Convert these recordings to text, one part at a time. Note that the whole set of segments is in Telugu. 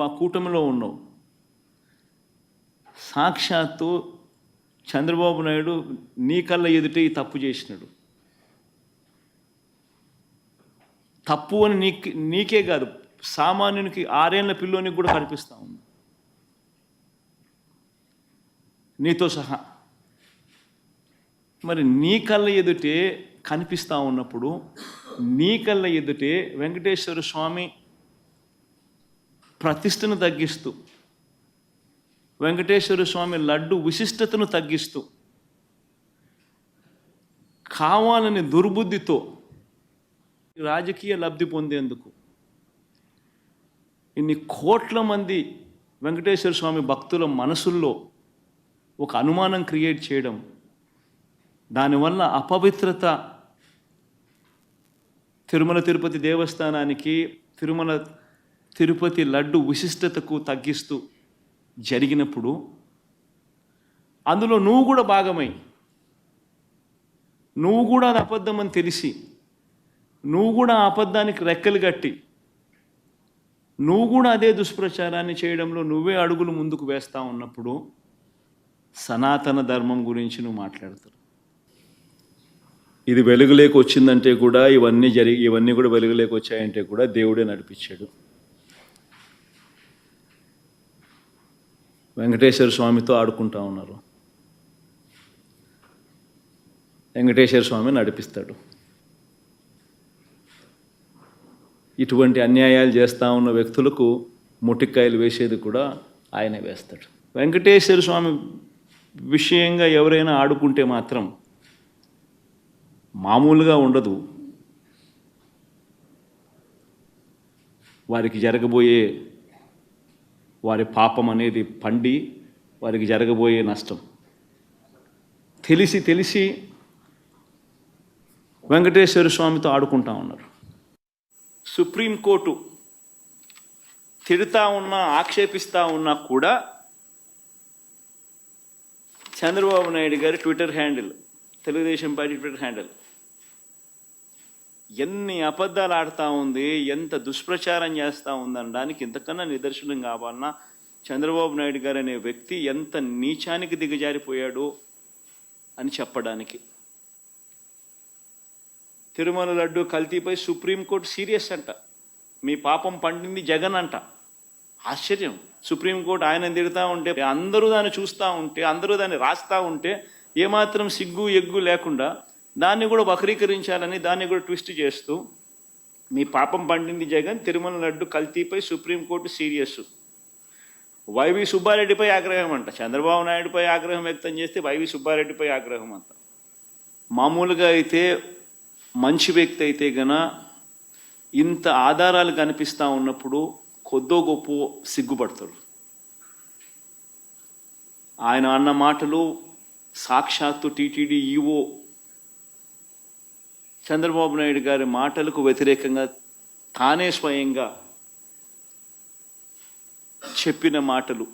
నువ్వు ఆ కూటమిలో ఉన్నావు. సాక్షాత్తు చంద్రబాబు నాయుడు నీ కళ్ళ ఎదుటే ఈ తప్పు చేసినాడు. తప్పు అని నీ నీకే కాదు సామాన్యునికి ఆరేళ్ళ పిల్లోనికి కూడా కనిపిస్తూ ఉంది. నీతో సహా. మరి నీ కళ్ళ ఎదుటే కనిపిస్తూ ఉన్నప్పుడు నీ కళ్ళ ఎదుటే వెంకటేశ్వర స్వామి ప్రతిష్టను తగ్గిస్తూ. వెంకటేశ్వర స్వామి లడ్డు విశిష్టతను తగ్గిస్తూ. కావాలని దుర్బుద్ధితో రాజకీయ లబ్ధి పొందేందుకు. ఇన్ని కోట్ల మంది వెంకటేశ్వర స్వామి భక్తుల మనసుల్లో ఒక అనుమానం క్రియేట్ చేయడం దానివల్ల అపవిత్రత తిరుమల తిరుపతి దేవస్థానానికి తిరుమల తిరుపతి లడ్డు విశిష్టతకు తగ్గిస్తూ జరిగినప్పుడు అందులో నువ్వు కూడా భాగమై నువ్వు కూడా అది అబద్ధమని తెలిసి నువ్వు కూడా ఆ అబద్ధానికి రెక్కలు కట్టి నువ్వు కూడా అదే దుష్ప్రచారాన్ని చేయడంలో నువ్వే అడుగులు ముందుకు వేస్తా ఉన్నప్పుడు సనాతన ధర్మం గురించి నువ్వు మాట్లాడతావు. ఇది వెలుగులేకి వచ్చిందంటే కూడా ఇవన్నీ జరిగి ఇవన్నీ కూడా వెలుగులేకి వచ్చాయంటే కూడా దేవుడే నడిపించాడు. వెంకటేశ్వర స్వామితో ఆడుకుంటా ఉన్నారు. వెంకటేశ్వర స్వామి నడిపిస్తాడు. ఇటువంటి అన్యాయాలు చేస్తూ ఉన్న వ్యక్తులకు ముటిక్కాయలు వేసేది కూడా ఆయనే వేస్తాడు. వెంకటేశ్వర స్వామి విషయంగా ఎవరైనా ఆడుకుంటే మాత్రం మామూలుగా ఉండదు. వారికి జరగబోయే వారి పాపం అనేది పండి వారికి జరగబోయే నష్టం. తెలిసి తెలిసి వెంకటేశ్వర స్వామితో ఆడుకుంటా ఉన్నారు. సుప్రీంకోర్టు తిడతా ఉన్నా ఆక్షేపిస్తూ ఉన్నా కూడా చంద్రబాబు నాయుడు గారి Twitter handle Telugu Desam party Twitter handle ఎన్ని అబద్ధాలు ఆడుతూ ఉంది ఎంత దుష్ప్రచారం చేస్తూ ఉందనడానికి ఇంతకన్నా నిదర్శనం కావాలన్నా చంద్రబాబు నాయుడు గారు అనే వ్యక్తి ఎంత నీచానికి దిగజారిపోయాడు అని చెప్పడానికి. తిరుమల లడ్డు కల్తీపై సుప్రీంకోర్టు సీరియస్ అంట. మీ పాపం పండింది జగన్ అంట. ఆశ్చర్యం. సుప్రీంకోర్టు ఆయన తిడతా ఉంటే అందరూ దాన్ని చూస్తూ ఉంటే అందరూ దాన్ని రాస్తూ ఉంటే ఏమాత్రం సిగ్గు ఎగ్గు లేకుండా దాన్ని కూడా వక్రీకరించాలని దాన్ని కూడా ట్విస్ట్ చేస్తూ మీ పాపం పండింది జగన్ తిరుమల లడ్డు కల్తీపై సుప్రీంకోర్టు సీరియస్. వైవి సుబ్బారెడ్డిపై ఆగ్రహం అంట. చంద్రబాబు నాయుడుపై ఆగ్రహం వ్యక్తం చేస్తే వైవి సుబ్బారెడ్డిపై ఆగ్రహం అంట. మామూలుగా అయితే మంచి వ్యక్తి అయితే గన ఇంత ఆధారాలు కనిపిస్తూ ఉన్నప్పుడు కొద్దో గొప్ప సిగ్గుపడతాడు. ఆయన అన్న మాటలు సాక్షాత్తు టీటీడీ ఈవో చంద్రబాబు నాయుడు గారి మాటలకు వ్యతిరేకంగా తానే స్వయంగా చెప్పిన మాటలు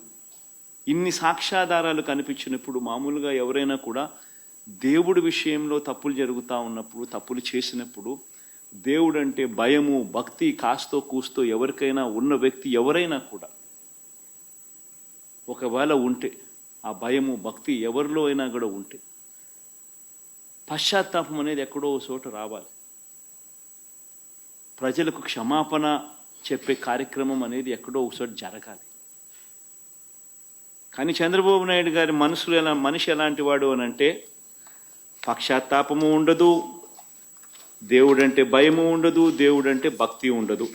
ఇన్ని సాక్ష్యాధారాలు కనిపించినప్పుడు మామూలుగా ఎవరైనా కూడా దేవుడి విషయంలో తప్పులు జరుగుతూ ఉన్నప్పుడు తప్పులు చేసినప్పుడు దేవుడు అంటే భయము భక్తి కాస్తో కూస్తో ఎవరికైనా ఉన్న వ్యక్తి ఎవరైనా కూడా ఒకవేళ ఉంటే ఆ భయము భక్తి ఎవరిలో అయినా కూడా ఉంటే పశ్చాత్తాపం అనేది ఎక్కడో చోట రావాలి. ప్రజలకు క్షమాపణ చెప్పే కార్యక్రమం అనేది ఎక్కడో ఒకసోట జరగాలి. కానీ చంద్రబాబు నాయుడు గారి మనసులో ఎలా మనిషి ఎలాంటి వాడు అని అంటే పక్షాత్తాపము ఉండదు దేవుడంటే భయము ఉండదు దేవుడంటే భక్తి ఉండదు.